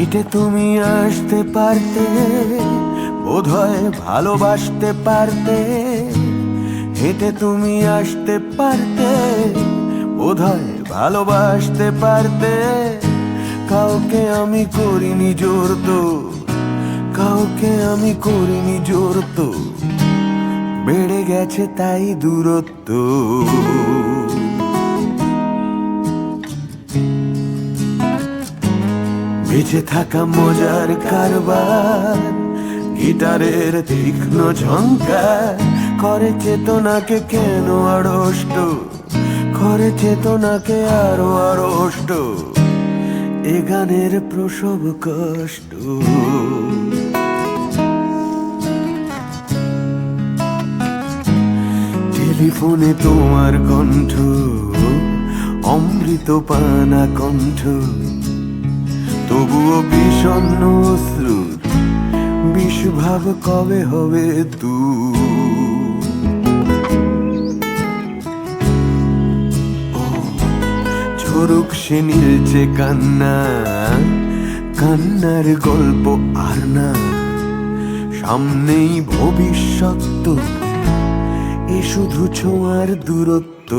হেঁটে তুমি আসতে পারতে, বোধহয় ভালোবাসতে পারতে। হেঁটে তুমি আসতে পারতে, বোধহয় ভালোবাসতে পারতে। কাউকে আমি করিনি জোর তো, কাউকে আমি করিনি জোর তো। বেড়ে গেছে তাই দূরত্ব। বেঁচে থাকা মজার কারবার, গিটারের তীক্ষ্ণ ঝঙ্কার করে চেতনাকে কেন আড়ষ্ট? করে চেতনাকে আরও আড়ষ্ট? এ গানের প্রসব কষ্ট। টেলিফোনে তোমার কণ্ঠ, অমৃত পানা কণ্ঠ। তবুও বিষণ্ণ অশ্রুর বিষভাব কবে হবে তু ঝরুক সে নীলচে কান্না, কান্নার গল্প আর না। সামনেই ভবিষ্যৎ, এ শুধু ছোঁয়ার দূরত্ব।